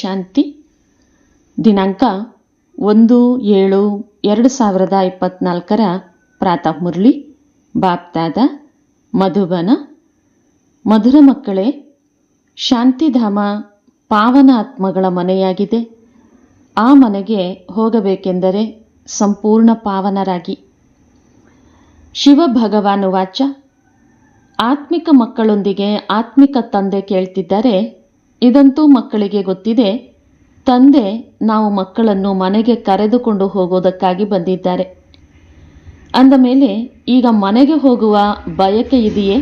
ಶಾಂತಿ? ದಿನಾಂಕ ಒಂದು ಏಳು ಎರಡು ಸಾವಿರದ ಇಪ್ಪತ್ನಾಲ್ಕರ ಪ್ರಾತಃ ಮುರಳಿ, ಬಾಪ್ತಾದ, ಮಧುಬನ. ಮಧುರ ಮಕ್ಕಳೇ, ಶಾಂತಿಧಾಮ ಪಾವನ ಆತ್ಮಗಳ ಮನೆಯಾಗಿದೆ. ಆ ಮನೆಗೆ ಹೋಗಬೇಕೆಂದರೆ ಸಂಪೂರ್ಣ ಪಾವನರಾಗಿ. ಶಿವ ಭಗವಾನು ವಾಚ ಆತ್ಮಿಕ ಮಕ್ಕಳೊಂದಿಗೆ ಆತ್ಮಿಕ ತಂದೆ ಕೇಳ್ತಿದ್ದಾರೆ ಇದಂತೂ ಮಕ್ಕಳಿಗೆ ಗೊತ್ತಿದೆ, ತಂದೆ ನಾವು ಮಕ್ಕಳನ್ನು ಮನೆಗೆ ಕರೆದುಕೊಂಡು ಹೋಗೋದಕ್ಕಾಗಿ ಬಂದಿದ್ದಾರೆ. ಅಂದ ಮೇಲೆ, ಈಗ ಮನೆಗೆ ಹೋಗುವ ಬಯಕೆ ಇದೆಯೇ?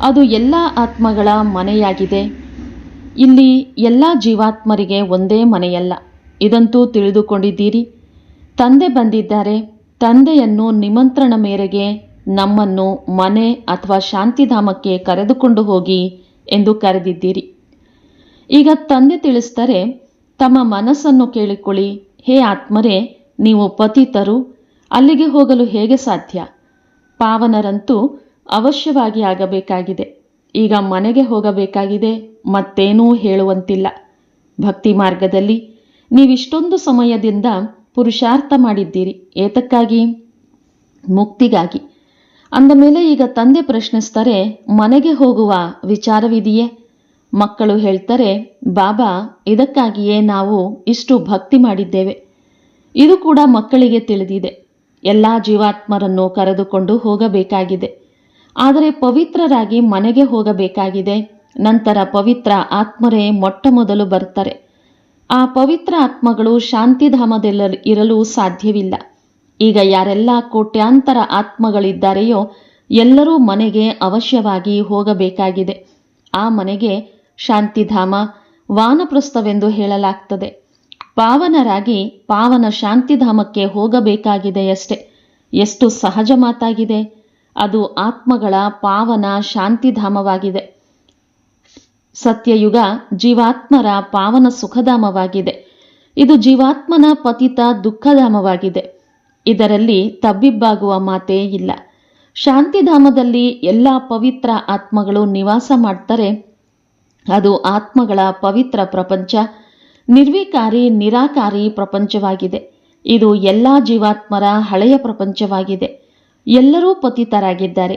ಅದು ಎಲ್ಲ ಆತ್ಮಗಳ ಮನೆಯಾಗಿದೆ. ಇಲ್ಲಿ ಎಲ್ಲ ಜೀವಾತ್ಮರಿಗೆ ಒಂದೇ ಮನೆಯಲ್ಲ. ಇದಂತೂ ತಿಳಿದುಕೊಂಡಿದ್ದೀರಿ. ತಂದೆ ಬಂದಿದ್ದಾರೆ. ತಂದೆಯನ್ನು ನಿಮಂತ್ರಣ ಮೇರೆಗೆ ನಮ್ಮನ್ನು ಮನೆ ಅಥವಾ ಶಾಂತಿಧಾಮಕ್ಕೆ ಕರೆದುಕೊಂಡು ಹೋಗಿ ಎಂದು ಕರೆದಿದ್ದೀರಿ. ಈಗ ತಂದೆ ತಿಳಿಸ್ತಾರೆ ತಮ್ಮ ಮನಸ್ಸನ್ನು ಕೇಳಿಕೊಳ್ಳಿ. ಹೇ ಆತ್ಮರೇ, ನೀವು ಪತಿತರು. ಅಲ್ಲಿಗೆ ಹೋಗಲು ಹೇಗೆ ಸಾಧ್ಯ? ಪಾವನರಂತೂ ಅವಶ್ಯವಾಗಿ ಆಗಬೇಕಾಗಿದೆ. ಈಗ ಮನೆಗೆ ಹೋಗಬೇಕಾಗಿದೆ, ಮತ್ತೇನೂ ಹೇಳುವಂತಿಲ್ಲ. ಭಕ್ತಿ ಮಾರ್ಗದಲ್ಲಿ ನೀವಿಷ್ಟೊಂದು ಸಮಯದಿಂದ ಪುರುಷಾರ್ಥ ಮಾಡಿದ್ದೀರಿ. ಏತಕ್ಕಾಗಿ? ಮುಕ್ತಿಗಾಗಿ. ಅಂದ ಮೇಲೆ ಈಗ ತಂದೆ ಪ್ರಶ್ನಿಸ್ತಾರೆ ಮನೆಗೆ ಹೋಗುವ ವಿಚಾರವಿದೆಯೇ? ಮಕ್ಕಳು ಹೇಳ್ತಾರೆ, ಬಾಬಾ, ಇದಕ್ಕಾಗಿಯೇ ನಾವು ಇಷ್ಟು ಭಕ್ತಿ ಮಾಡಿದ್ದೇವೆ. ಇದು ಕೂಡ ಮಕ್ಕಳಿಗೆ ತಿಳಿದಿದೆ. ಎಲ್ಲ ಜೀವಾತ್ಮರನ್ನು ಕರೆದುಕೊಂಡು ಹೋಗಬೇಕಾಗಿದೆ. ಆದರೆ ಪವಿತ್ರರಾಗಿ ಮನೆಗೆ ಹೋಗಬೇಕಾಗಿದೆ. ನಂತರ ಪವಿತ್ರ ಆತ್ಮರೇ ಮೊಟ್ಟ ಮೊದಲು ಬರ್ತಾರೆ. ಆ ಪವಿತ್ರ ಆತ್ಮಗಳು ಶಾಂತಿಧಾಮದೆಲ್ಲ ಇರಲು ಸಾಧ್ಯವಿಲ್ಲ. ಈಗ ಯಾರೆಲ್ಲ ಕೋಟ್ಯಾಂತರ ಆತ್ಮಗಳಿದ್ದಾರೆಯೋ ಎಲ್ಲರೂ ಮನೆಗೆ ಅವಶ್ಯವಾಗಿ ಹೋಗಬೇಕಾಗಿದೆ. ಆ ಮನೆಗೆ ಶಾಂತಿಧಾಮ ವಾನಪ್ರಸ್ಥವೆಂದು ಹೇಳಲಾಗ್ತದೆ. ಪಾವನರಾಗಿ ಪಾವನ ಶಾಂತಿಧಾಮಕ್ಕೆ ಹೋಗಬೇಕಾಗಿದೆಯಷ್ಟೆ. ಎಷ್ಟು ಸಹಜ ಮಾತಾಗಿದೆ. ಅದು ಆತ್ಮಗಳ ಪಾವನ ಶಾಂತಿಧಾಮವಾಗಿದೆ. ಸತ್ಯಯುಗ ಜೀವಾತ್ಮರ ಪಾವನ ಸುಖಧಾಮವಾಗಿದೆ. ಇದು ಜೀವಾತ್ಮನ ಪತಿತ ದುಃಖಧಾಮವಾಗಿದೆ. ಇದರಲ್ಲಿ ತಬ್ಬಿಬ್ಬಾಗುವ ಮಾತೇ ಇಲ್ಲ. ಶಾಂತಿಧಾಮದಲ್ಲಿ ಎಲ್ಲ ಪವಿತ್ರ ಆತ್ಮಗಳು ನಿವಾಸ ಮಾಡ್ತಾರೆ. ಅದು ಆತ್ಮಗಳ ಪವಿತ್ರ ಪ್ರಪಂಚ, ನಿರ್ವಿಕಾರಿ, ನಿರಾಕಾರಿ ಪ್ರಪಂಚವಾಗಿದೆ. ಇದು ಎಲ್ಲ ಜೀವಾತ್ಮರ ಹಳೆಯ ಪ್ರಪಂಚವಾಗಿದೆ. ಎಲ್ಲರೂ ಪತಿತರಾಗಿದ್ದಾರೆ.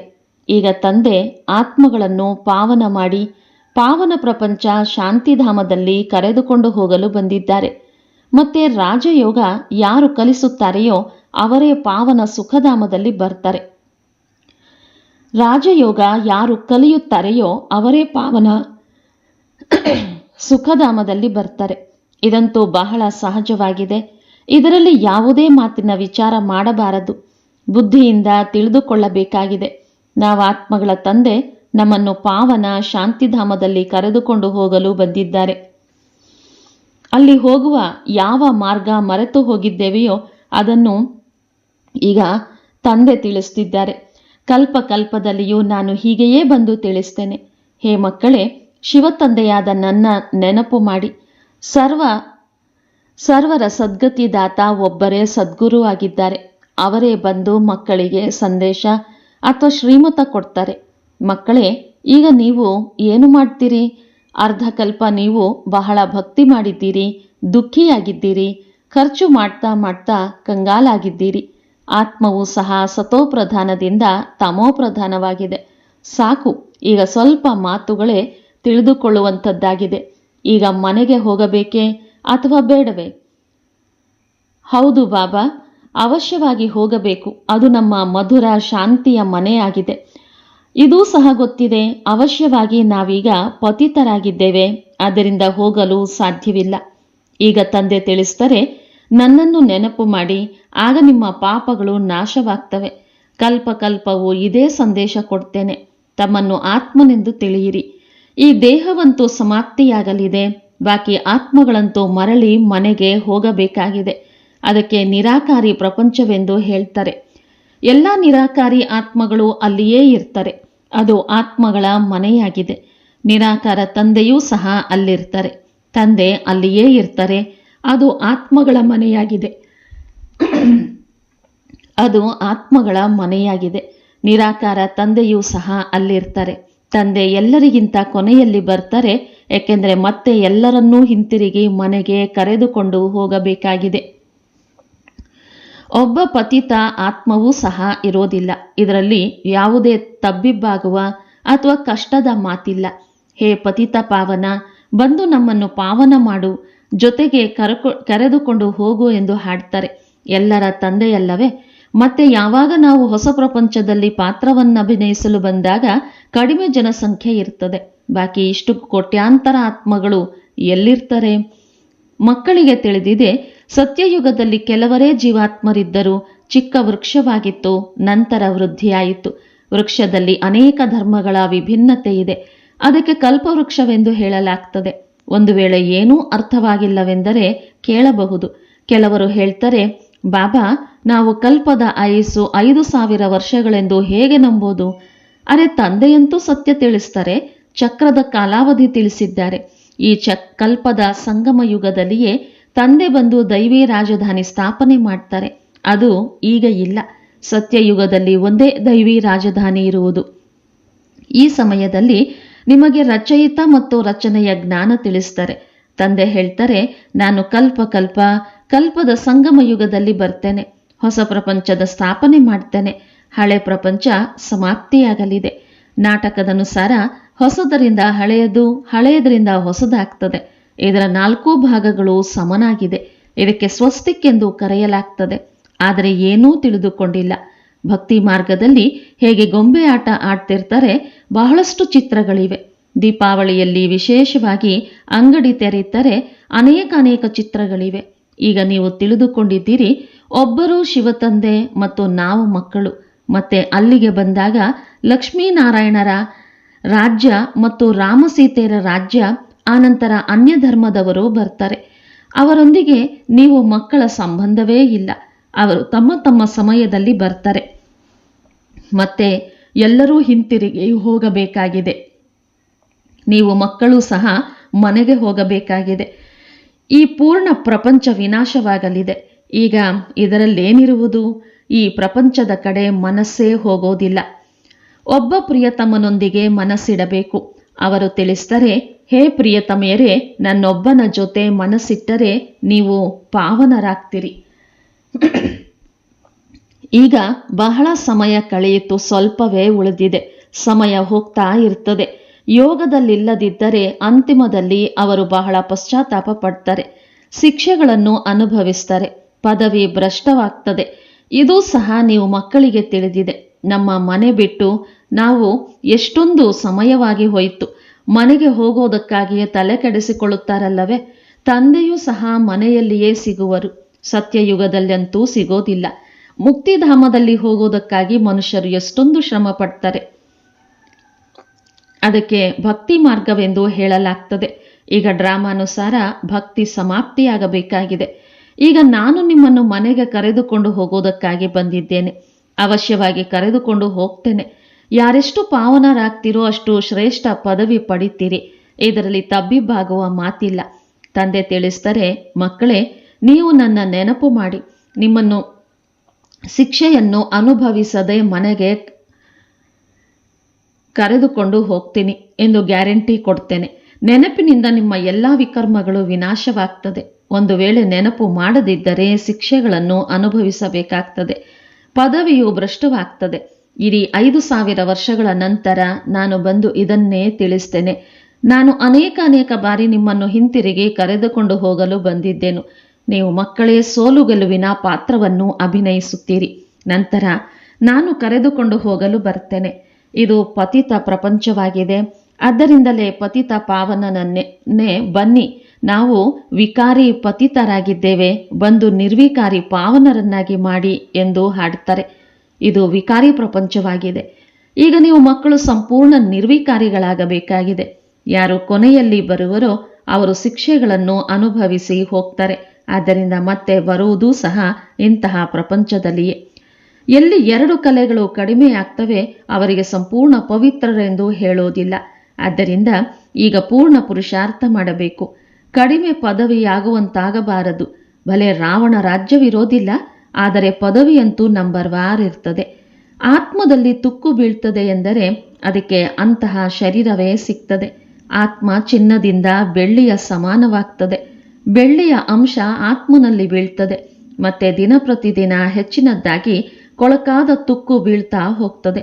ಈಗ ತಂದೆ ಆತ್ಮಗಳನ್ನು ಪಾವನ ಮಾಡಿ ಪಾವನ ಪ್ರಪಂಚ ಶಾಂತಿಧಾಮದಲ್ಲಿ ಕರೆದುಕೊಂಡು ಹೋಗಲು ಬಂದಿದ್ದಾರೆ. ಮತ್ತೆ ರಾಜಯೋಗ ಯಾರು ಕಲಿಸುತ್ತಾರೆಯೋ ಅವರೇ ಪಾವನ ಸುಖಧಾಮದಲ್ಲಿ ಬರ್ತಾರೆ. ರಾಜಯೋಗ ಯಾರು ಕಲಿಯುತ್ತಾರೆಯೋ ಅವರೇ ಪಾವನ ಸುಖಧಾಮದಲ್ಲಿ ಬರ್ತಾರೆ. ಇದಂತೂ ಬಹಳ ಸಹಜವಾಗಿದೆ. ಇದರಲ್ಲಿ ಯಾವುದೇ ಮಾತಿನ ವಿಚಾರ ಮಾಡಬಾರದು. ಬುದ್ಧಿಯಿಂದ ತಿಳಿದುಕೊಳ್ಳಬೇಕಾಗಿದೆ. ನಾವು ಆತ್ಮಗಳ ತಂದೆ, ನಮ್ಮನ್ನು ಪಾವನ ಶಾಂತಿಧಾಮದಲ್ಲಿ ಕರೆದುಕೊಂಡು ಹೋಗಲು ಬಂದಿದ್ದಾರೆ. ಅಲ್ಲಿ ಹೋಗುವ ಯಾವ ಮಾರ್ಗ ಮರೆತು ಹೋಗಿದ್ದೇವೆಯೋ ಅದನ್ನು ಈಗ ತಂದೆ ತಿಳಿಸ್ತಿದ್ದಾರೆ. ಕಲ್ಪ ಕಲ್ಪದಲ್ಲಿಯೂ ನಾನು ಹೀಗೆಯೇ ಬಂದು ತಿಳಿಸ್ತೇನೆ. ಹೇ ಮಕ್ಕಳೇ ಶಿವತಂದೆಯಾದ ನನ್ನ ನೆನಪು ಮಾಡಿ. ಸರ್ವ, ಸರ್ವರ ಸದ್ಗತಿದಾತ ಒಬ್ಬರೇ ಸದ್ಗುರು ಆಗಿದ್ದಾರೆ. ಅವರೇ ಬಂದು ಮಕ್ಕಳಿಗೆ ಸಂದೇಶ ಅಥವಾ ಶ್ರೀಮತ ಕೊಡ್ತಾರೆ. ಮಕ್ಕಳೇ, ಈಗ ನೀವು ಏನು ಮಾಡ್ತೀರಿ? ಅರ್ಧಕಲ್ಪ ನೀವು ಬಹಳ ಭಕ್ತಿ ಮಾಡಿದ್ದೀರಿ, ದುಃಖಿಯಾಗಿದ್ದೀರಿ, ಖರ್ಚು ಮಾಡ್ತಾ ಮಾಡ್ತಾ ಕಂಗಾಲಾಗಿದ್ದೀರಿ. ಆತ್ಮವು ಸಹ ಸತೋಪ್ರಧಾನದಿಂದ ತಮೋಪ್ರಧಾನವಾಗಿದೆ. ಸಾಕು, ಈಗ ಸ್ವಲ್ಪ ಮಾತುಗಳೇ ತಿಳಿದುಕೊಳ್ಳುವಂಥದ್ದಾಗಿದೆ. ಈಗ ಮನೆಗೆ ಹೋಗಬೇಕೇ ಅಥವಾ ಬೇಡವೇ? ಹೌದು ಬಾಬಾ, ಅವಶ್ಯವಾಗಿ ಹೋಗಬೇಕು. ಅದು ನಮ್ಮ ಮಧುರ ಶಾಂತಿಯ ಮನೆಯಾಗಿದೆ. ಇದೂ ಸಹ ಗೊತ್ತಿದೆ, ಅವಶ್ಯವಾಗಿ ನಾವೀಗ ಪತಿತರಾಗಿದ್ದೇವೆ ಅದರಿಂದ ಹೋಗಲು ಸಾಧ್ಯವಿಲ್ಲ. ಈಗ ತಂದೆ ತಿಳಿಸ್ತಾರೆ ನನ್ನನ್ನು ನೆನಪು ಮಾಡಿ, ಆಗ ನಿಮ್ಮ ಪಾಪಗಳು ನಾಶವಾಗ್ತವೆ. ಕಲ್ಪಕಲ್ಪವು ಇದೇ ಸಂದೇಶ ಕೊಡ್ತೇನೆ. ತಮ್ಮನ್ನು ಆತ್ಮನೆಂದು ತಿಳಿಯಿರಿ. ಈ ದೇಹವಂತೂ ಸಮಾಪ್ತಿಯಾಗಲಿದೆ. ಬಾಕಿ ಆತ್ಮಗಳಂತೂ ಮರಳಿ ಮನೆಗೆ ಹೋಗಬೇಕಾಗಿದೆ. ಅದಕ್ಕೆ ನಿರಾಕಾರಿ ಪ್ರಪಂಚವೆಂದು ಹೇಳ್ತಾರೆ. ಎಲ್ಲ ನಿರಾಕಾರಿ ಆತ್ಮಗಳು ಅಲ್ಲಿಯೇ ಇರ್ತಾರೆ. ಅದು ಆತ್ಮಗಳ ಮನೆಯಾಗಿದೆ. ನಿರಾಕಾರ ತಂದೆಯೂ ಸಹ ಅಲ್ಲಿರ್ತಾರೆ. ತಂದೆ ಅಲ್ಲಿಯೇ ಇರ್ತಾರೆ. ಅದು ಆತ್ಮಗಳ ಮನೆಯಾಗಿದೆ. ಅದು ಆತ್ಮಗಳ ಮನೆಯಾಗಿದೆ. ನಿರಾಕಾರ ತಂದೆಯೂ ಸಹ ಅಲ್ಲಿರ್ತಾರೆ. ತಂದೆ ಎಲ್ಲರಿಗಿಂತ ಕೊನೆಯಲ್ಲಿ ಬರ್ತಾರೆ, ಏಕೆಂದರೆ ಮತ್ತೆ ಎಲ್ಲರನ್ನೂ ಹಿಂತಿರುಗಿ ಮನೆಗೆ ಕರೆದುಕೊಂಡು ಹೋಗಬೇಕಾಗಿದೆ. ಒಬ್ಬ ಪತಿತ ಆತ್ಮವೂ ಸಹ ಇರೋದಿಲ್ಲ. ಇದರಲ್ಲಿ ಯಾವುದೇ ತಬ್ಬಿಬ್ಬಾಗುವ ಅಥವಾ ಕಷ್ಟದ ಮಾತಿಲ್ಲ. ಹೇ ಪತಿತ ಪಾವನ, ಬಂದು ನಮ್ಮನ್ನು ಪಾವನ ಮಾಡು, ಜೊತೆಗೆ ಕರಕೊ, ಕರೆದುಕೊಂಡು ಹೋಗು ಎಂದು ಹಾಡ್ತಾರೆ. ಎಲ್ಲರ ತಂದೆಯಲ್ಲವೇ ಮತ್ತೆ ಯಾವಾಗ ನಾವು ಹೊಸ ಪ್ರಪಂಚದಲ್ಲಿ ಪಾತ್ರವನ್ನು ಅಭಿನಯಿಸಲು ಬಂದಾಗ ಕಡಿಮೆ ಜನಸಂಖ್ಯೆ ಇರ್ತದೆ. ಬಾಕಿ ಇಷ್ಟು ಕೋಟ್ಯಾಂತರ ಆತ್ಮಗಳು ಎಲ್ಲಿರ್ತಾರೆ? ಮಕ್ಕಳಿಗೆ ತಿಳಿದಿದೆ, ಸತ್ಯಯುಗದಲ್ಲಿ ಕೆಲವರೇ ಜೀವಾತ್ಮರಿದ್ದರು ಚಿಕ್ಕ ವೃಕ್ಷವಾಗಿತ್ತು, ನಂತರ ವೃದ್ಧಿಯಾಯಿತು. ವೃಕ್ಷದಲ್ಲಿ ಅನೇಕ ಧರ್ಮಗಳ ವಿಭಿನ್ನತೆ ಇದೆ. ಅದಕ್ಕೆ ಕಲ್ಪವೃಕ್ಷವೆಂದು ಹೇಳಲಾಗ್ತದೆ. ಒಂದು ವೇಳೆ ಏನೂ ಅರ್ಥವಾಗಿಲ್ಲವೆಂದರೆ ಕೇಳಬಹುದು. ಕೆಲವರು ಹೇಳ್ತಾರೆ, ಬಾಬಾ ನಾವು ಕಲ್ಪದ ಆಯಸ್ಸು ಐದು ಸಾವಿರ ವರ್ಷಗಳೆಂದು ಹೇಗೆ ನಂಬೋದು? ಅರೆ ತಂದೆಯಂತೂ ಸತ್ಯ ತಿಳಿಸ್ತಾರೆ, ಚಕ್ರದ ಕಾಲಾವಧಿ ತಿಳಿಸಿದ್ದಾರೆ. ಈ ಚಕ್ ಕಲ್ಪದ ಸಂಗಮ ಯುಗದಲ್ಲಿಯೇ ತಂದೆ ಬಂದು ದೈವಿ ರಾಜಧಾನಿ ಸ್ಥಾಪನೆ ಮಾಡ್ತಾರೆ. ಅದು ಈಗ ಇಲ್ಲ. ಸತ್ಯಯುಗದಲ್ಲಿ ಒಂದೇ ದೈವಿ ರಾಜಧಾನಿ ಇರುವುದು. ಈ ಸಮಯದಲ್ಲಿ ನಿಮಗೆ ರಚಯಿತ ಮತ್ತು ರಚನೆಯ ಜ್ಞಾನ ತಿಳಿಸ್ತಾರೆ. ತಂದೆ ಹೇಳ್ತಾರೆ, ನಾನು ಕಲ್ಪ ಕಲ್ಪ ಕಲ್ಪದ ಸಂಗಮ ಯುಗದಲ್ಲಿ ಬರ್ತೇನೆ. ಹೊಸ ಪ್ರಪಂಚದ ಸ್ಥಾಪನೆ ಮಾಡ್ತಾನೆ. ಹಳೆ ಪ್ರಪಂಚ ಸಮಾಪ್ತಿಯಾಗಲಿದೆ. ನಾಟಕದನುಸಾರ ಹೊಸದರಿಂದ ಹಳೆಯದು, ಹಳೆಯದರಿಂದ ಹೊಸದಾಗ್ತದೆ. ಇದರ ನಾಲ್ಕು ಭಾಗಗಳು ಸಮನಾಗಿದೆ. ಇದಕ್ಕೆ ಸ್ವಸ್ತಿಕ್ ಎಂದು ಕರೆಯಲಾಗ್ತದೆ. ಆದರೆ ಏನೂ ತಿಳಿದುಕೊಂಡಿಲ್ಲ. ಭಕ್ತಿ ಮಾರ್ಗದಲ್ಲಿ ಹೇಗೆ ಗೊಂಬೆ ಆಟ ಆಡ್ತಿರ್ತಾರೆ ಬಹಳಷ್ಟು ಚಿತ್ರಗಳಿವೆ. ದೀಪಾವಳಿಯಲ್ಲಿ ವಿಶೇಷವಾಗಿ ಅಂಗಡಿ ತೆರೀತಾರೆ ಅನೇಕ ಅನೇಕ ಚಿತ್ರಗಳಿವೆ. ಈಗ ನೀವು ತಿಳಿದುಕೊಂಡಿದ್ದೀರಿ ಒಬ್ಬರು ಶಿವತಂದೆ ಮತ್ತು ನಾವು ಮಕ್ಕಳು. ಮತ್ತೆ ಅಲ್ಲಿಗೆ ಬಂದಾಗ ಲಕ್ಷ್ಮೀನಾರಾಯಣರ ರಾಜ್ಯ ಮತ್ತು ರಾಮಸೀತೆಯರ ರಾಜ್ಯ, ಆನಂತರ ಅನ್ಯ ಧರ್ಮದವರು ಬರ್ತಾರೆ. ಅವರೊಂದಿಗೆ ನೀವು ಮಕ್ಕಳ ಸಂಬಂಧವೇ ಇಲ್ಲ. ಅವರು ತಮ್ಮ ತಮ್ಮ ಸಮಯದಲ್ಲಿ ಬರ್ತಾರೆ. ಮತ್ತೆ ಎಲ್ಲರೂ ಹಿಂತಿರುಗಿ ಹೋಗಬೇಕಾಗಿದೆ. ನೀವು ಮಕ್ಕಳು ಸಹ ಮನೆಗೆ ಹೋಗಬೇಕಾಗಿದೆ. ಈ ಪೂರ್ಣ ಪ್ರಪಂಚ ವಿನಾಶವಾಗಲಿದೆ. ಈಗ ಇದರಲ್ಲೇನಿರುವುದು? ಈ ಪ್ರಪಂಚದ ಕಡೆ ಮನಸ್ಸೇ ಹೋಗೋದಿಲ್ಲ. ಒಬ್ಬ ಪ್ರಿಯತಮನೊಂದಿಗೆ ಮನಸ್ಸಿಡಬೇಕು. ಅವರು ತಿಳಿಸ್ತಾರೆ ಹೇ ಪ್ರಿಯತಮೆಯರೇ, ನನ್ನೊಬ್ಬನ ಜೊತೆ ಮನಸ್ಸಿಟ್ಟರೆ ನೀವು ಪಾವನರಾಗ್ತೀರಿ. ಈಗ ಬಹಳ ಸಮಯ ಕಳೆಯಿತು, ಸ್ವಲ್ಪವೇ ಉಳಿದಿದೆ. ಸಮಯ ಹೋಗ್ತಾ ಇರ್ತದೆ. ಯೋಗದಲ್ಲಿಲ್ಲದಿದ್ದರೆ ಅಂತಿಮದಲ್ಲಿ ಅವರು ಬಹಳ ಪಶ್ಚಾತ್ತಾಪ ಪಡ್ತಾರೆ. ಶಿಕ್ಷೆಗಳನ್ನು ಅನುಭವಿಸ್ತಾರೆ. ಪದವಿ ಭ್ರಷ್ಟವಾಗ್ತದೆ. ಇದು ಸಹ ನೀವು ಮಕ್ಕಳಿಗೆ ತಿಳಿದಿದೆ. ನಮ್ಮ ಮನೆ ಬಿಟ್ಟು ನಾವು ಎಷ್ಟೊಂದು ಸಮಯವಾಗಿ ಹೋಯಿತು. ಮನೆಗೆ ಹೋಗೋದಕ್ಕಾಗಿಯೇ ತಲೆ ಕೆಡಿಸಿಕೊಳ್ಳುತ್ತಾರಲ್ಲವೇ? ತಂದೆಯೂ ಸಹ ಮನೆಯಲ್ಲಿಯೇ ಸಿಗುವರು. ಸತ್ಯಯುಗದಲ್ಲಂತೂ ಸಿಗೋದಿಲ್ಲ. ಮುಕ್ತಿಧಾಮದಲ್ಲಿ ಹೋಗೋದಕ್ಕಾಗಿ ಮನುಷ್ಯರು ಎಷ್ಟೊಂದು ಶ್ರಮ ಪಡ್ತಾರೆ ಅದಕ್ಕೆ ಭಕ್ತಿ ಮಾರ್ಗವೆಂದು ಹೇಳಲಾಗ್ತದೆ. ಈಗ ಡ್ರಾಮಾನುಸಾರ ಭಕ್ತಿ ಸಮಾಪ್ತಿಯಾಗಬೇಕಾಗಿದೆ. ಈಗ ನಾನು ನಿಮ್ಮನ್ನು ಮನೆಗೆ ಕರೆದುಕೊಂಡು ಹೋಗೋದಕ್ಕಾಗಿ ಬಂದಿದ್ದೇನೆ. ಅವಶ್ಯವಾಗಿ ಕರೆದುಕೊಂಡು ಹೋಗ್ತೇನೆ. ಯಾರೆಷ್ಟು ಪಾವನರಾಗ್ತಿರೋ ಅಷ್ಟು ಶ್ರೇಷ್ಠ ಪದವಿ ಪಡಿತೀರಿ. ಇದರಲ್ಲಿ ತಬ್ಬಿಬ್ಬಾಗುವ ಮಾತಿಲ್ಲ. ತಂದೆ ತಿಳಿಸ್ತಾರೆ ಮಕ್ಕಳೇ, ನೀವು ನನ್ನ ನೆನಪು ಮಾಡಿ. ನಿಮ್ಮನ್ನು ಶಿಕ್ಷೆಯನ್ನು ಅನುಭವಿಸದೆ ಮನೆಗೆ ಕರೆದುಕೊಂಡು ಹೋಗ್ತೀನಿ ಎಂದು ಗ್ಯಾರಂಟಿ ಕೊಡ್ತೇನೆ. ನೆನಪಿನಿಂದ ನಿಮ್ಮ ಎಲ್ಲ ವಿಕರ್ಮಗಳು ವಿನಾಶವಾಗ್ತದೆ. ಒಂದು ವೇಳೆ ನೆನಪು ಮಾಡದಿದ್ದರೆ ಶಿಕ್ಷೆಗಳನ್ನು ಅನುಭವಿಸಬೇಕಾಗ್ತದೆ. ಪದವಿಯು ಭ್ರಷ್ಟವಾಗ್ತದೆ. ಇಡೀ ಐದು ಸಾವಿರ ವರ್ಷಗಳ ನಂತರ ನಾನು ಬಂದು ಇದನ್ನೇ ತಿಳಿಸ್ತೇನೆ. ನಾನು ಅನೇಕ ಅನೇಕ ಬಾರಿ ನಿಮ್ಮನ್ನು ಹಿಂತಿರುಗಿ ಕರೆದುಕೊಂಡು ಹೋಗಲು ಬಂದಿದ್ದೇನು. ನೀವು ಮಕ್ಕಳೇ ಸೋಲು ಗೆಲುವಿನ ಪಾತ್ರವನ್ನು ಅಭಿನಯಿಸುತ್ತೀರಿ. ನಂತರ ನಾನು ಕರೆದುಕೊಂಡು ಹೋಗಲು ಬರ್ತೇನೆ. ಇದು ಪತಿತ ಪ್ರಪಂಚವಾಗಿದೆ. ಆದ್ದರಿಂದಲೇ ಪತಿತ ಪಾವನನನ್ನೇ ಬನ್ನಿ. ನಾವು ವಿಕಾರಿ ಪತಿತರಾಗಿದ್ದೇವೆ, ಬಂದು ನಿರ್ವಿಕಾರಿ ಪಾವನರನ್ನಾಗಿ ಮಾಡಿ ಎಂದು ಹಾಡುತ್ತಾರೆ. ಇದು ವಿಕಾರಿ ಪ್ರಪಂಚವಾಗಿದೆ. ಈಗ ನೀವು ಮಕ್ಕಳು ಸಂಪೂರ್ಣ ನಿರ್ವಿಕಾರಿಗಳಾಗಬೇಕಾಗಿದೆ. ಯಾರು ಕೊನೆಯಲ್ಲಿ ಬರುವರೋ ಅವರು ಶಿಕ್ಷೆಗಳನ್ನು ಅನುಭವಿಸಿ ಹೋಗ್ತಾರೆ. ಆದ್ದರಿಂದ ಮತ್ತೆ ಬರುವುದೂ ಸಹ ಇಂತಹ ಪ್ರಪಂಚದಲ್ಲಿಯೇ. ಎಲ್ಲಿ ಎರಡು ಕಲೆಗಳು ಕಡಿಮೆಯಾಗ್ತವೆ, ಅವರಿಗೆ ಸಂಪೂರ್ಣ ಪವಿತ್ರರೆಂದು ಹೇಳೋದಿಲ್ಲ ಆದ್ದರಿಂದ ಈಗ ಪೂರ್ಣ ಪುರುಷಾರ್ಥ ಮಾಡಬೇಕು. ಕಡಿಮೆ ಪದವಿಯಾಗುವಂತಾಗಬಾರದು. ಭಲೆ ರಾವಣ ರಾಜ್ಯವಿರೋದಿಲ್ಲ, ಆದರೆ ಪದವಿಯಂತೂ ನಂಬರ್ ವಾರ್ ಇರ್ತದೆ. ಆತ್ಮದಲ್ಲಿ ತುಕ್ಕು ಬೀಳ್ತದೆ ಎಂದರೆ ಅದಕ್ಕೆ ಅಂತಹ ಶರೀರವೇ ಸಿಗ್ತದೆ. ಆತ್ಮ ಚಿನ್ನದಿಂದ ಬೆಳ್ಳಿಯ ಸಮಾನವಾಗ್ತದೆ. ಬೆಳ್ಳಿಯ ಅಂಶ ಆತ್ಮನಲ್ಲಿ ಬೀಳ್ತದೆ. ಮತ್ತೆ ದಿನ ಪ್ರತಿದಿನ ಹೆಚ್ಚಿನದ್ದಾಗಿ ಕೊಳಕಾದ ತುಕ್ಕು ಬೀಳ್ತಾ ಹೋಗ್ತದೆ.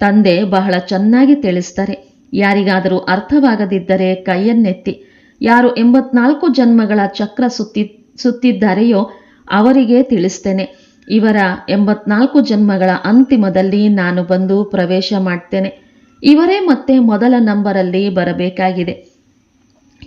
ತಂದೆ ಬಹಳ ಚೆನ್ನಾಗಿ ತಿಳಿಸ್ತಾರೆ. ಯಾರಿಗಾದರೂ ಅರ್ಥವಾಗದಿದ್ದರೆ ಕೈಯನ್ನೆತ್ತಿ. ಯಾರು ಎಂಬತ್ನಾಲ್ಕು ಜನ್ಮಗಳ ಚಕ್ರ ಸುತ್ತಿ, ಸುತ್ತಿದ್ದಾರೆಯೋ ಅವರಿಗೆ ತಿಳಿಸ್ತೇನೆ. ಇವರ ಎಂಬತ್ನಾಲ್ಕು ಜನ್ಮಗಳ ಅಂತಿಮದಲ್ಲಿ ನಾನು ಬಂದು ಪ್ರವೇಶ ಮಾಡ್ತೇನೆ. ಇವರೇ ಮತ್ತೆ ಮೊದಲ ನಂಬರಲ್ಲಿ ಬರಬೇಕಾಗಿದೆ.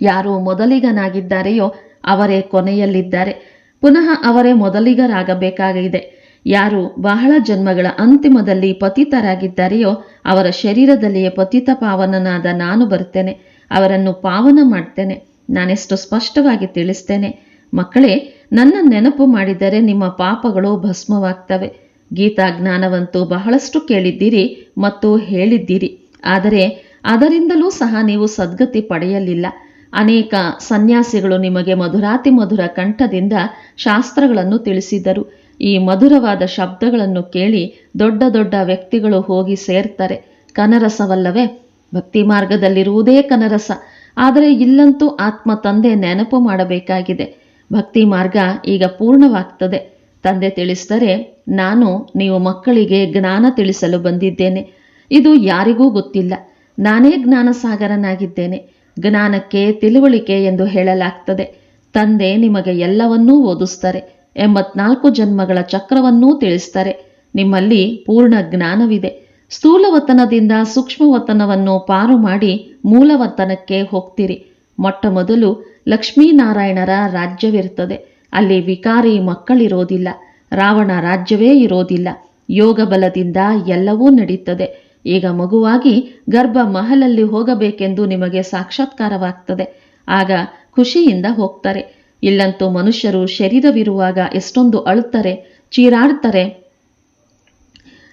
ಯಾರು ಮೊದಲಿಗನಾಗಿದ್ದಾರೆಯೋ ಅವರೇ ಕೊನೆಯಲ್ಲಿದ್ದಾರೆ. ಪುನಃ ಅವರೇ ಮೊದಲಿಗರಾಗಬೇಕಾಗಿದೆ. ಯಾರು ಬಹಳ ಜನ್ಮಗಳ ಅಂತಿಮದಲ್ಲಿ ಪತಿತರಾಗಿದ್ದಾರೆಯೋ ಅವರ ಶರೀರದಲ್ಲಿಯೇ ಪತಿತ ಪಾವನನಾದ ನಾನು ಬರ್ತೇನೆ ಅವರನ್ನು ಪಾವನ ಮಾಡ್ತೇನೆ, ನಾನೆಷ್ಟು ಸ್ಪಷ್ಟವಾಗಿ ತಿಳಿಸ್ತೇನೆ. ಮಕ್ಕಳೇ, ನನ್ನ ನೆನಪು ಮಾಡಿದರೆ ನಿಮ್ಮ ಪಾಪಗಳು ಭಸ್ಮವಾಗ್ತವೆ. ಗೀತಾ ಜ್ಞಾನವಂತೂ ಬಹಳಷ್ಟು ಕೇಳಿದ್ದೀರಿ ಮತ್ತು ಹೇಳಿದ್ದೀರಿ. ಆದರೆ ಅದರಿಂದಲೂ ಸಹ ನೀವು ಸದ್ಗತಿ ಪಡೆಯಲಿಲ್ಲ. ಅನೇಕ ಸನ್ಯಾಸಿಗಳು ನಿಮಗೆ ಮಧುರಾತಿ ಮಧುರ ಕಂಠದಿಂದ ಶಾಸ್ತ್ರಗಳನ್ನು ತಿಳಿಸಿದರು. ಈ ಮಧುರವಾದ ಶಬ್ದಗಳನ್ನು ಕೇಳಿ ದೊಡ್ಡ ದೊಡ್ಡ ವ್ಯಕ್ತಿಗಳು ಹೋಗಿ ಸೇರ್ತಾರೆ. ಕನರಸವಲ್ಲವೇ? ಭಕ್ತಿ ಮಾರ್ಗದಲ್ಲಿರುವುದೇ ಕನರಸ. ಆದರೆ ಇಲ್ಲಂತೂ ಆತ್ಮ ತಂದೆ ನೆನಪು ಮಾಡಬೇಕಾಗಿದೆ. ಭಕ್ತಿ ಮಾರ್ಗ ಈಗ ಪೂರ್ಣವಾಗ್ತದೆ. ತಂದೆ ತಿಳಿಸಿದರೆ, ನಾನು ನೀವು ಮಕ್ಕಳಿಗೆ ಜ್ಞಾನ ತಿಳಿಸಲು ಬಂದಿದ್ದೇನೆ. ಇದು ಯಾರಿಗೂ ಗೊತ್ತಿಲ್ಲ. ನಾನೇ ಜ್ಞಾನ ಸಾಗರನಾಗಿದ್ದೇನೆ ಜ್ಞಾನಕ್ಕೆ ತಿಳುವಳಿಕೆ ಎಂದು ಹೇಳಲಾಗ್ತದೆ. ತಂದೆ ನಿಮಗೆ ಎಲ್ಲವನ್ನೂ ಓದಿಸ್ತಾರೆ. ಎಂಬತ್ನಾಲ್ಕು ಜನ್ಮಗಳ ಚಕ್ರವನ್ನೂ ತಿಳಿಸ್ತಾರೆ. ನಿಮ್ಮಲ್ಲಿ ಪೂರ್ಣ ಜ್ಞಾನವಿದೆ. ಸ್ಥೂಲವತನದಿಂದ ಸೂಕ್ಷ್ಮವತನವನ್ನು ಪಾರು ಮಾಡಿ ಮೂಲವತನಕ್ಕೆ ಹೋಗ್ತೀರಿ. ಮೊಟ್ಟ ಮೊದಲು ಲಕ್ಷ್ಮೀನಾರಾಯಣರ ರಾಜ್ಯವಿರುತ್ತದೆ. ಅಲ್ಲಿ ವಿಕಾರಿ ಮಕ್ಕಳಿರೋದಿಲ್ಲ. ರಾವಣ ರಾಜ್ಯವೇ ಇರೋದಿಲ್ಲ. ಯೋಗ ಬಲದಿಂದ ಎಲ್ಲವೂ ನಡೀತದೆ. ಈಗ ಮಗುವಾಗಿ ಗರ್ಭ ಮಹಲಲ್ಲಿ ಹೋಗಬೇಕೆಂದು ನಿಮಗೆ ಸಾಕ್ಷಾತ್ಕಾರವಾಗ್ತದೆ. ಆಗ ಖುಷಿಯಿಂದ ಹೋಗ್ತಾರೆ. ಇಲ್ಲಂತೂ ಮನುಷ್ಯರು ಶರೀರವಿರುವಾಗ ಎಷ್ಟೊಂದು ಅಳುತ್ತಾರೆ ಚೀರಾಡ್ತಾರೆ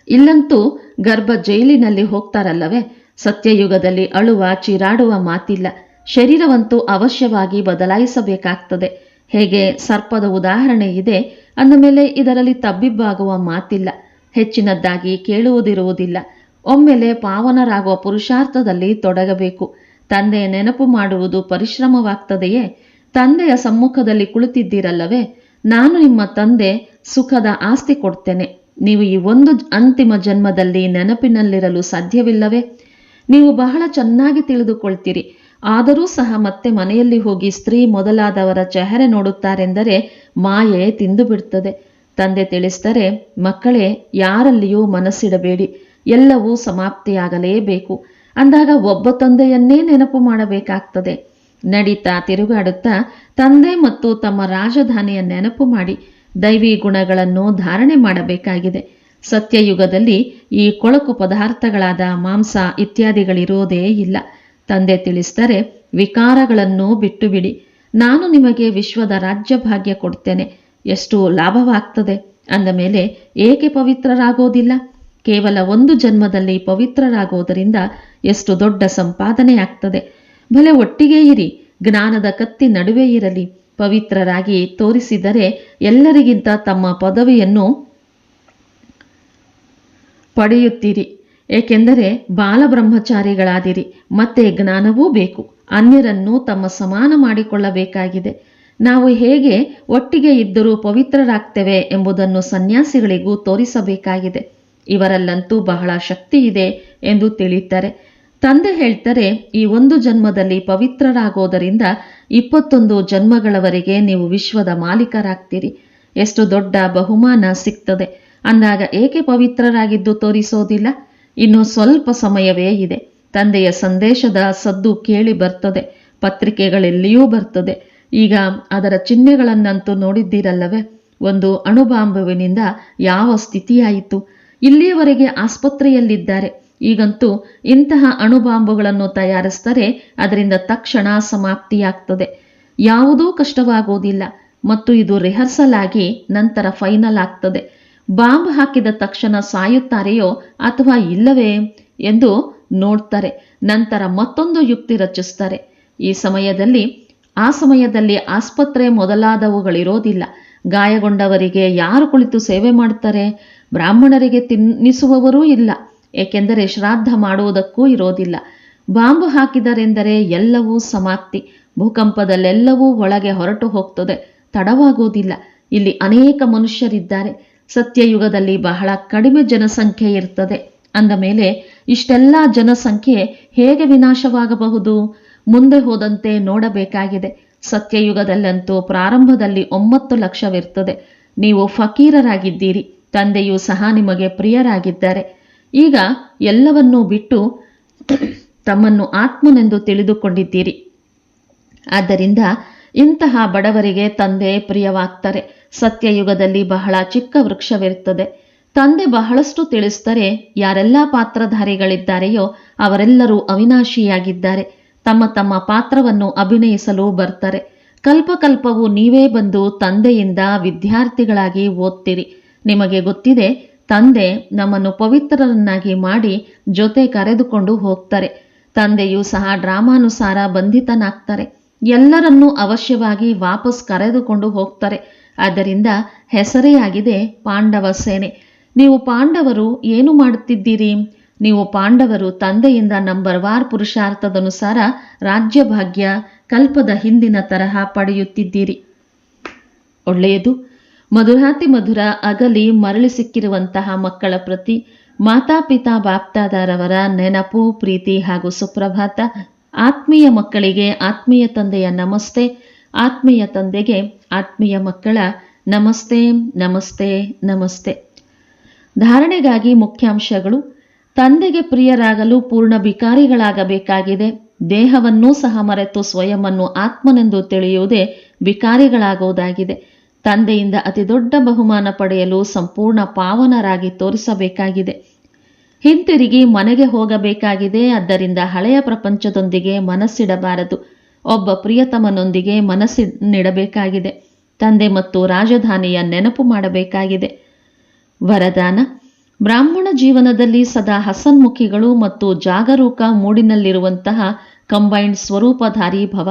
ಇಲ್ಲಂತೂ ಗರ್ಭ ಜೈಲಿನಲ್ಲಿ ಹೋಗ್ತಾರಲ್ಲವೇ? ಸತ್ಯಯುಗದಲ್ಲಿ ಅಳುವ, ಚೀರಾಡುವ ಮಾತಿಲ್ಲ. ಶರೀರವಂತೂ ಅವಶ್ಯವಾಗಿ ಬದಲಾಯಿಸಬೇಕಾಗ್ತದೆ. ಹೇಗೆ? ಸರ್ಪದ ಉದಾಹರಣೆ ಇದೆ. ಅಂದ ಮೇಲೆ ಇದರಲ್ಲಿ ತಬ್ಬಿಬ್ಬಾಗುವ ಮಾತಿಲ್ಲ. ಹೆಚ್ಚಿನದ್ದಾಗಿ ಕೇಳುವುದಿರುವುದಿಲ್ಲ. ಒಮ್ಮೆಲೆ ಪಾವನರಾಗುವ ಪುರುಷಾರ್ಥದಲ್ಲಿ ತೊಡಗಬೇಕು. ತಂದೆ ನೆನಪು ಮಾಡುವುದು ಪರಿಶ್ರಮವಾಗ್ತದೆಯೇ? ತಂದೆಯ ಸಮ್ಮುಖದಲ್ಲಿ ಕುಳಿತಿದ್ದೀರಲ್ಲವೇ, ನಾನು ನಿಮ್ಮ ತಂದೆ ಸುಖದ ಆಸ್ತಿ ಕೊಡ್ತೇನೆ. ನೀವು ಈ ಒಂದು ಅಂತಿಮ ಜನ್ಮದಲ್ಲಿ ನೆನಪಿನಲ್ಲಿರಲು ಸಾಧ್ಯವಿಲ್ಲವೇ? ನೀವು ಬಹಳ ಚೆನ್ನಾಗಿ ತಿಳಿದುಕೊಳ್ತೀರಿ. ಆದರೂ ಸಹ ಮತ್ತೆ ಮನೆಯಲ್ಲಿ ಹೋಗಿ ಸ್ತ್ರೀ ಮೊದಲಾದವರ ಚೆಹರೆ ನೋಡುತ್ತಾರೆಂದರೆ ಮಾಯೆ ತಿಂದು ಬಿಡ್ತದೆ ತಂದೆ ತಿಳಿಸ್ತಾರೆ ಮಕ್ಕಳೇ, ಯಾರಲ್ಲಿಯೂ ಮನಸ್ಸಿಡಬೇಡಿ. ಎಲ್ಲವೂ ಸಮಾಪ್ತಿಯಾಗಲೇಬೇಕು. ಅಂದಾಗ ಒಬ್ಬ ತಂದೆಯನ್ನೇ ನೆನಪು ಮಾಡಬೇಕಾಗ್ತದೆ. ನಡೀತಾ ತಿರುಗಾಡುತ್ತಾ ತಂದೆ ಮತ್ತು ತಮ್ಮ ರಾಜಧಾನಿಯ ನೆನಪು ಮಾಡಿ ದೈವಿ ಗುಣಗಳನ್ನು ಧಾರಣೆ ಮಾಡಬೇಕಾಗಿದೆ. ಸತ್ಯಯುಗದಲ್ಲಿ ಈ ಕೊಳಕು ಪದಾರ್ಥಗಳಾದ ಮಾಂಸ ಇತ್ಯಾದಿಗಳಿರೋದೇ ಇಲ್ಲ. ತಂದೆ ತಿಳಿಸ್ತಾರೆ ವಿಕಾರಗಳನ್ನು ಬಿಟ್ಟು ಬಿಡಿ ನಾನು ನಿಮಗೆ ವಿಶ್ವದ ರಾಜ್ಯ ಭಾಗ್ಯ ಕೊಡ್ತೇನೆ. ಎಷ್ಟು ಲಾಭವಾಗ್ತದೆ? ಅಂದ ಮೇಲೆ, ಏಕೆ ಪವಿತ್ರರಾಗೋದಿಲ್ಲ? ಕೇವಲ ಒಂದು ಜನ್ಮದಲ್ಲಿ ಪವಿತ್ರರಾಗೋದರಿಂದ ಎಷ್ಟು ದೊಡ್ಡ ಸಂಪಾದನೆ ಆಗ್ತದೆ ಭಲೆ ಒಟ್ಟಿಗೆ ಇರಿ, ಜ್ಞಾನದ ಕತ್ತಿ ನಡುವೆ ಇರಲಿ. ಪವಿತ್ರರಾಗಿ ತೋರಿಸಿದರೆ ಎಲ್ಲರಿಗಿಂತ ತಮ್ಮ ಪದವಿಯನ್ನು ಪಡೆಯುತ್ತೀರಿ. ಏಕೆಂದರೆ ಬಾಲಬ್ರಹ್ಮಚಾರಿಗಳಾದಿರಿ, ಮತ್ತೆ ಜ್ಞಾನವೂ ಬೇಕು. ಅನ್ಯರನ್ನು ತಮ್ಮ ಸಮಾನ ಮಾಡಿಕೊಳ್ಳಬೇಕಾಗಿದೆ. ನಾವು ಹೇಗೆ ಒಟ್ಟಿಗೆ ಇದ್ದರೂ ಪವಿತ್ರರಾಗ್ತೇವೆ ಎಂಬುದನ್ನು ಸನ್ಯಾಸಿಗಳಿಗೂ ತೋರಿಸಬೇಕಾಗಿದೆ. ಇವರಲ್ಲಂತೂ ಬಹಳ ಶಕ್ತಿ ಇದೆ ಎಂದು ತಿಳಿತಾರೆ ತಂದೆ ಹೇಳ್ತಾರೆ, ಈ ಒಂದು ಜನ್ಮದಲ್ಲಿ ಪವಿತ್ರರಾಗೋದರಿಂದ ಇಪ್ಪತ್ತೊಂದು ಜನ್ಮಗಳವರೆಗೆ ನೀವು ವಿಶ್ವದ ಮಾಲೀಕರಾಗ್ತೀರಿ. ಎಷ್ಟು ದೊಡ್ಡ ಬಹುಮಾನ ಸಿಗ್ತದೆ. ಅಂದಾಗ ಏಕೆ ಪವಿತ್ರರಾಗಿದ್ದು ತೋರಿಸೋದಿಲ್ಲ? ಇನ್ನು ಸ್ವಲ್ಪ ಸಮಯವೇ ಇದೆ. ತಂದೆಯ ಸಂದೇಶದ ಸದ್ದು ಕೇಳಿ ಬರ್ತದೆ. ಪತ್ರಿಕೆಗಳೆಲ್ಲಿಯೂ ಬರ್ತದೆ. ಈಗ ಅದರ ಚಿಹ್ನೆಗಳನ್ನಂತೂ ನೋಡಿದ್ದೀರಲ್ಲವೇ? ಒಂದು ಅಣುಬಾಂಬುವಿನಿಂದ ಯಾವ ಸ್ಥಿತಿಯಾಯಿತು? ಇಲ್ಲಿಯವರೆಗೆ ಆಸ್ಪತ್ರೆಯಲ್ಲಿದ್ದಾರೆ. ಈಗಂತೂ ಇಂತಹ ಅಣುಬಾಂಬುಗಳನ್ನು ತಯಾರಿಸಿದರೆ ಅದರಿಂದ ತಕ್ಷಣ ಸಮಾಪ್ತಿಯಾಗ್ತದೆ. ಯಾವುದೂ ಕಷ್ಟವಾಗುವುದಿಲ್ಲ ಮತ್ತು ಇದು ರಿಹರ್ಸಲ್ ಆಗಿ ನಂತರ ಫೈನಲ್ ಆಗ್ತದೆ. ಬಾಂಬ್ ಹಾಕಿದ ತಕ್ಷಣ ಸಾಯುತ್ತಾರೆಯೋ ಅಥವಾ ಇಲ್ಲವೇ ಎಂದು ನೋಡ್ತಾರೆ. ನಂತರ ಮತ್ತೊಂದು ಯುಕ್ತಿ ರಚಿಸ್ತಾರೆ. ಈ ಸಮಯದಲ್ಲಿ, ಆ ಸಮಯದಲ್ಲಿ ಆಸ್ಪತ್ರೆ ಮೊದಲಾದವುಗಳಿರೋದಿಲ್ಲ. ಗಾಯಗೊಂಡವರಿಗೆ ಯಾರು ಕುಳಿತು ಸೇವೆ ಮಾಡ್ತಾರೆ? ಬ್ರಾಹ್ಮಣರಿಗೆ ತಿನ್ನಿಸುವವರೂ ಇಲ್ಲ. ಏಕೆಂದರೆ ಶ್ರಾದ್ದ ಮಾಡುವುದಕ್ಕೂ ಇರೋದಿಲ್ಲ. ಬಾಂಬು ಹಾಕಿದರೆಂದರೆ ಎಲ್ಲವೂ ಸಮಾಪ್ತಿ. ಭೂಕಂಪದಲ್ಲೆಲ್ಲವೂ ಒಳಗೆ ಹೊರಟು ಹೋಗ್ತದೆ. ತಡವಾಗುವುದಿಲ್ಲ ಇಲ್ಲಿ ಅನೇಕ ಮನುಷ್ಯರಿದ್ದಾರೆ. ಸತ್ಯಯುಗದಲ್ಲಿ ಬಹಳ ಕಡಿಮೆ ಜನಸಂಖ್ಯೆ ಇರ್ತದೆ. ಅಂದ ಮೇಲೆ, ಇಷ್ಟೆಲ್ಲ ಜನಸಂಖ್ಯೆ ಹೇಗೆ ವಿನಾಶವಾಗಬಹುದು? ಮುಂದೆ ಹೋದಂತೆ ನೋಡಬೇಕಾಗಿದೆ. ಸತ್ಯಯುಗದಲ್ಲಂತೂ ಪ್ರಾರಂಭದಲ್ಲಿ ಒಂಬತ್ತು ಲಕ್ಷವಿರ್ತದೆ. ನೀವು ಫಕೀರರಾಗಿದ್ದೀರಿ. ತಂದೆಯೂ ಸಹ ನಿಮಗೆ ಪ್ರಿಯರಾಗಿದ್ದಾರೆ. ಈಗ ಎಲ್ಲವನ್ನೂ ಬಿಟ್ಟು ತಮ್ಮನ್ನು ಆತ್ಮನೆಂದು ತಿಳಿದುಕೊಂಡಿದ್ದೀರಿ. ಆದ್ದರಿಂದ ಇಂತಹ ಬಡವರಿಗೆ ತಂದೆ ಪ್ರಿಯವಾಗ್ತಾರೆ. ಸತ್ಯಯುಗದಲ್ಲಿ ಬಹಳ ಚಿಕ್ಕ ವೃಕ್ಷವಿರುತ್ತದೆ. ತಂದೆ ಬಹಳಷ್ಟು ತಿಳಿಸ್ತಾರೆ ಯಾರೆಲ್ಲ ಪಾತ್ರಧಾರಿಗಳಿದ್ದಾರೆಯೋ ಅವರೆಲ್ಲರೂ ಅವಿನಾಶಿಯಾಗಿದ್ದಾರೆ. ತಮ್ಮ ತಮ್ಮ ಪಾತ್ರವನ್ನು ಅಭಿನಯಿಸಲು ಬರ್ತಾರೆ. ಕಲ್ಪಕಲ್ಪವು ನೀವೇ ಬಂದು ತಂದೆಯಿಂದ ವಿದ್ಯಾರ್ಥಿಗಳಾಗಿ ಓದ್ತೀರಿ. ನಿಮಗೆ ಗೊತ್ತಿದೆ ತಂದೆ ನಮ್ಮನ್ನು ಪವಿತ್ರರನ್ನಾಗಿ ಮಾಡಿ ಜೊತೆ ಕರೆದುಕೊಂಡು ಹೋಗ್ತಾರೆ. ತಂದೆಯೂ ಸಹ ಡ್ರಾಮಾನುಸಾರ ಬಂಧಿತನಾಗ್ತಾರೆ. ಎಲ್ಲರನ್ನೂ ಅವಶ್ಯವಾಗಿ ವಾಪಸ್ ಕರೆದುಕೊಂಡು ಹೋಗ್ತಾರೆ. ಆದ್ದರಿಂದ ಹೆಸರೇ ಆಗಿದೆ ಪಾಂಡವ ಸೇನೆ. ನೀವು ಪಾಂಡವರು ಏನು ಮಾಡುತ್ತಿದ್ದೀರಿ? ನೀವು ಪಾಂಡವರು ತಂದೆಯಿಂದ ನಂಬರ್ ವಾರ್ ಪುರುಷಾರ್ಥದನುಸಾರ ರಾಜ್ಯಭಾಗ್ಯ ಕಲ್ಪದ ಹಿಂದಿನ ತರಹ ಪಡೆಯುತ್ತಿದ್ದೀರಿ. ಒಳ್ಳೆಯದು. ಮಧುರಾತಿ ಮಧುರ ಅಗಲಿ ಮರಳಿ ಸಿಕ್ಕಿರುವಂತಹ ಮಕ್ಕಳ ಪ್ರತಿ ಮಾತಾಪಿತಾ ಬಾಪ್ತಾದಾರವರ ನೆನಪು, ಪ್ರೀತಿ ಹಾಗೂ ಸುಪ್ರಭಾತ. ಆತ್ಮೀಯ ಮಕ್ಕಳಿಗೆ ಆತ್ಮೀಯ ತಂದೆಯ ನಮಸ್ತೆ. ಆತ್ಮೀಯ ತಂದೆಗೆ ಆತ್ಮೀಯ ಮಕ್ಕಳ ನಮಸ್ತೆ ನಮಸ್ತೆ ನಮಸ್ತೆ. ಧಾರಣೆಗಾಗಿ ಮುಖ್ಯಾಂಶಗಳು. ತಂದೆಗೆ ಪ್ರಿಯರಾಗಲು ಪೂರ್ಣ ಭಿಕಾರಿಗಳಾಗಬೇಕಾಗಿದೆ ದೇಹವನ್ನೂ ಸಹ ಮರೆತು ಸ್ವಯಂವನ್ನು ಆತ್ಮನೆಂದು ತಿಳಿಯುವುದೇ ವಿಕಾರಿಗಳಾಗುವುದಾಗಿದೆ. ತಂದೆಯಿಂದ ಅತಿ ದೊಡ್ಡ ಬಹುಮಾನ ಪಡೆಯಲು ಸಂಪೂರ್ಣ ಪಾವನರಾಗಿ ತೋರಿಸಬೇಕಾಗಿದೆ. ಹಿಂತಿರುಗಿ ಮನೆಗೆ ಹೋಗಬೇಕಾಗಿದೆ. ಆದ್ದರಿಂದ ಹಳೆಯ ಪ್ರಪಂಚದೊಂದಿಗೆ ಮನಸ್ಸಿಡಬಾರದು. ಒಬ್ಬ ಪ್ರಿಯತಮನೊಂದಿಗೆ ಮನಸ್ಸಿನಿಡಬೇಕಾಗಿದೆ. ತಂದೆ ಮತ್ತು ರಾಜಧಾನಿಯ ನೆನಪು ಮಾಡಬೇಕಾಗಿದೆ. ವರದಾನ. ಬ್ರಾಹ್ಮಣ ಜೀವನದಲ್ಲಿ ಸದಾ ಹಸನ್ಮುಖಿಗಳು ಮತ್ತು ಜಾಗರೂಕ ಮೂಡಿನಲ್ಲಿರುವಂತಹ ಕಂಬೈನ್ಡ್ ಸ್ವರೂಪಧಾರಿ ಭವ.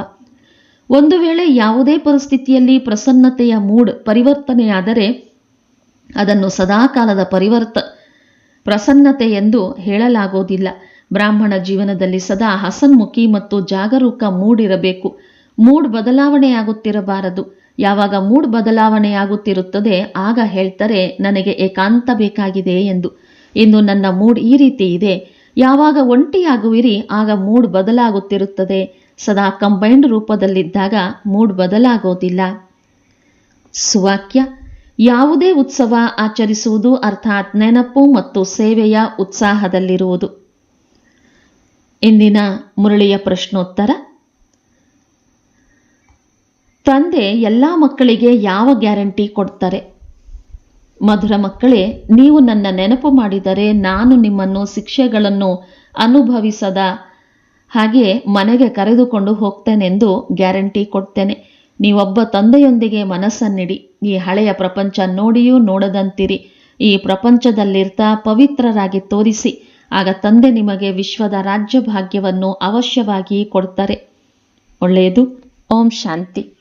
ಒಂದು ವೇಳೆ ಯಾವುದೇ ಪರಿಸ್ಥಿತಿಯಲ್ಲಿ ಪ್ರಸನ್ನತೆಯ ಮೂಡ್ ಪರಿವರ್ತನೆಯಾದರೆ ಅದನ್ನು ಸದಾಕಾಲದ ಪರಿವರ್ತ, ಪ್ರಸನ್ನತೆ ಎಂದು ಹೇಳಲಾಗುವುದಿಲ್ಲ ಬ್ರಾಹ್ಮಣ ಜೀವನದಲ್ಲಿ ಸದಾ ಹಸನ್ಮುಖಿ ಮತ್ತು ಜಾಗರೂಕ ಮೂಡ್ ಇರಬೇಕು. ಮೂಡ್ ಬದಲಾವಣೆಯಾಗುತ್ತಿರಬಾರದು. ಯಾವಾಗ ಮೂಡ್ ಬದಲಾವಣೆಯಾಗುತ್ತಿರುತ್ತದೆ, ಆಗ ಹೇಳ್ತಾರೆ, ನನಗೆ ಏಕಾಂತ ಬೇಕಾಗಿದೆ ಎಂದು. ಇನ್ನು ನನ್ನ ಮೂಡ್ ಈ ರೀತಿ ಇದೆ. ಯಾವಾಗ ಒಂಟಿಯಾಗುವಿರಿ, ಆಗ ಮೂಡ್ ಬದಲಾಗುತ್ತಿರುತ್ತದೆ. ಸದಾ ಕಂಬೈನ್ಡ್ ರೂಪದಲ್ಲಿದ್ದಾಗ ಮೂಡ್ ಬದಲಾಗೋದಿಲ್ಲ. ಸುವಾಕ್ಯ, ಯಾವುದೇ ಉತ್ಸವ ಆಚರಿಸುವುದು ಅರ್ಥಾತ್ ನೆನಪು ಮತ್ತು ಸೇವೆಯ ಉತ್ಸಾಹದಲ್ಲಿರುವುದು. ಇಂದಿನ ಮುರಳಿಯ ಪ್ರಶ್ನೋತ್ತರ, ತಂದೆ ಎಲ್ಲ ಮಕ್ಕಳಿಗೆ ಯಾವ ಗ್ಯಾರಂಟಿ ಕೊಡ್ತಾರೆ? ಮಧುರ ಮಕ್ಕಳೇ, ನೀವು ನನ್ನ ನೆನಪು ಮಾಡಿದರೆ ನಾನು ನಿಮ್ಮನ್ನು ಶಿಕ್ಷೆಗಳನ್ನು ಅನುಭವಿಸದ ಹಾಗೆ ಮನೆಗೆ ಕರೆದುಕೊಂಡು ಹೋಗ್ತೇನೆಂದು ಗ್ಯಾರಂಟಿ ಕೊಡ್ತೇನೆ. ನೀವೊಬ್ಬ ತಂದೆಯೊಂದಿಗೆ ಮನಸ್ಸನ್ನಿಡಿ. ಈ ಹಳೆಯ ಪ್ರಪಂಚ ನೋಡಿಯೂ ನೋಡದಂತಿರಿ. ಈ ಪ್ರಪಂಚದಲ್ಲಿರ್ತಾ ಪವಿತ್ರರಾಗಿ ತೋರಿಸಿ. ಆಗ ತಂದೆ ನಿಮಗೆ ವಿಶ್ವದ ರಾಜ್ಯ ಭಾಗ್ಯವನ್ನು ಅವಶ್ಯವಾಗಿ ಕೊಡ್ತಾರೆ. ಒಳ್ಳೆಯದು. ಓಂ ಶಾಂತಿ.